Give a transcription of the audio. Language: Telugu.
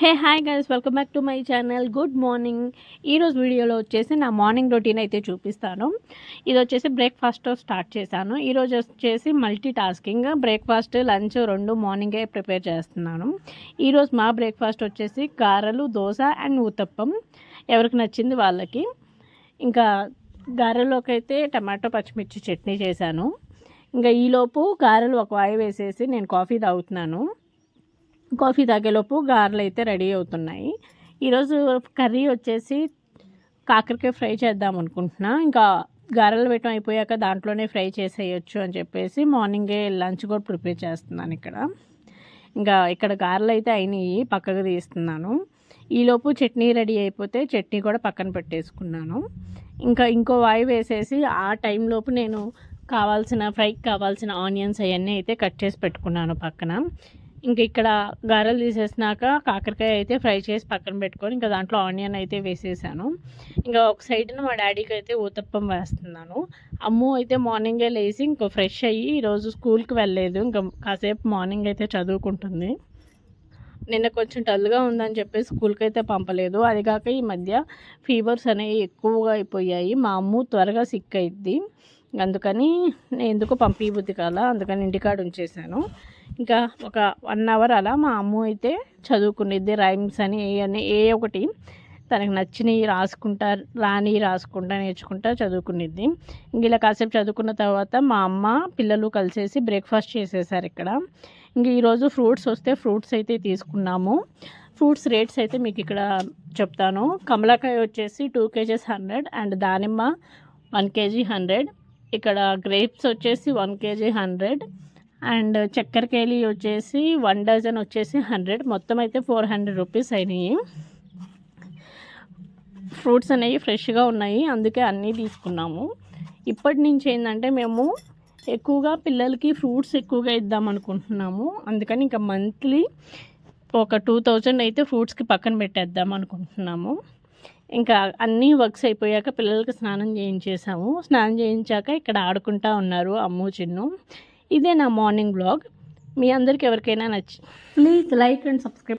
Hey hi guys welcome back to my channel. Good morning. ఈరోజు వీడియోలో వచ్చేసి నా మార్నింగ్ రొటీన్ అయితే చూపిస్తాను. ఇది వచ్చేసి బ్రేక్ఫాస్ట్ స్టార్ట్ చేశాను. ఈరోజు వచ్చేసి మల్టీ టాస్కింగ్ బ్రేక్ఫాస్ట్ లంచ్ రెండు మార్నింగే ప్రిపేర్ చేస్తున్నాను. ఈరోజు మా బ్రేక్ఫాస్ట్ వచ్చేసి గారెలు దోశ అండ్ ఊతప్పం. ఎవరికి నచ్చింది వాళ్ళకి. ఇంకా గారెలోకి అయితే టమాటో పచ్చిమిర్చి చట్నీ చేశాను. ఇంకా ఈలోపు గారెలు ఒక వాయి వేసేసి నేను కాఫీ తాగుతున్నాను. కాఫీ తాగేలోపు గారెలు అయితే రెడీ అవుతున్నాయి. ఈరోజు కర్రీ వచ్చేసి కాకరకాయ ఫ్రై చేద్దాం అనుకుంటున్నా. ఇంకా గారెలు పెట్టడం అయిపోయాక దాంట్లోనే ఫ్రై చేసేయచ్చు అని చెప్పేసి మార్నింగే లంచ్ కూడా ప్రిపేర్ చేస్తున్నాను ఇక్కడ. ఇంకా ఇక్కడ గారెలు అయితే అయినాయి పక్కకు తీస్తున్నాను. ఈలోపు చట్నీ రెడీ అయిపోతే చట్నీ కూడా పక్కన పెట్టేసుకున్నాను. ఇంకా ఇంకో వాయి వేసేసి ఆ టైంలోపు నేను కావాల్సిన ఫ్రైకి కావాల్సిన ఆనియన్స్ అవన్నీ అయితే కట్ చేసి పెట్టుకున్నాను పక్కన. ఇంకా ఇక్కడ గారెలు తీసేసినాక కాకరకాయ అయితే ఫ్రై చేసి పక్కన పెట్టుకొని ఇంకా దాంట్లో ఆనియన్ అయితే వేసేసాను. ఇంకా ఒక సైడ్న మా డాడీకి అయితే ఊతప్పం వేస్తున్నాను. అమ్ము అయితే మార్నింగే లేచి ఇంకో ఫ్రెష్ అయ్యి ఈరోజు స్కూల్కి వెళ్ళలేదు. ఇంకా కాసేపు మార్నింగ్ అయితే చదువుకుంటుంది. నిన్న కొంచెం డల్గా ఉందని చెప్పి స్కూల్కి అయితే పంపలేదు. అది కాక ఈ మధ్య ఫీవర్స్ అనేవి ఎక్కువగా అయిపోయాయి. మా అమ్మ త్వరగా సిక్ అయింది అందుకని నేను ఎందుకు పంపించబుద్ది కాల? అందుకని ఇంటికాడ ఉంచేసాను. ఇంకా ఒక వన్ అవర్ అలా మా అమ్మ అయితే చదువుకునేది రైమ్స్ అని ఏ అని ఏ ఒకటి తనకు నచ్చినవి రాసుకుంటా రాని రాసుకుంటా నేర్చుకుంటా చదువుకునేది. ఇంక ఇలా కాసేపు చదువుకున్న తర్వాత మా అమ్మ పిల్లలు కలిసేసి బ్రేక్ఫాస్ట్ చేసేసారు ఇక్కడ. ఇంక ఈరోజు ఫ్రూట్స్ వస్తే ఫ్రూట్స్ అయితే తీసుకున్నాము. ఫ్రూట్స్ రేట్స్ అయితే మీకు ఇక్కడ చెప్తాను. కమలాకాయ వచ్చేసి టూ కేజీస్ హండ్రెడ్ అండ్ దానిమ్మ వన్ కేజీ హండ్రెడ్. ఇక్కడ గ్రేప్స్ వచ్చేసి వన్ కేజీ హండ్రెడ్. అండ్ చక్కెరకేళి వచ్చేసి వన్ డజన్ వచ్చేసి హండ్రెడ్. మొత్తం అయితే ఫోర్ హండ్రెడ్ రూపీస్ అయినాయి. ఫ్రూట్స్ అనేవి ఫ్రెష్గా ఉన్నాయి. అందుకే అన్నీ తీసుకున్నాము. ఇప్పటి నుంచి ఏంటంటే మేము ఎక్కువగా పిల్లలకి ఫ్రూట్స్ ఎక్కువగా ఇద్దాం అనుకుంటున్నాము. అందుకని ఇంకా మంత్లీ ఒక టూ థౌజండ్ అయితే ఫ్రూట్స్కి పక్కన పెట్టేద్దాం అనుకుంటున్నాము. ఇంకా అన్నీ వర్క్స్ అయిపోయాక పిల్లలకి స్నానం చేయించేసాము. స్నానం చేయించాక ఇక్కడ ఆడుకుంటా ఉన్నారు అమ్ము చిన్ను. ఇదే నా మార్నింగ్ బ్లాగ్ మీ అందరికి ఎవరికైనా నచ్చి ప్లీజ్ లైక్ అండ్ సబ్స్క్రైబ్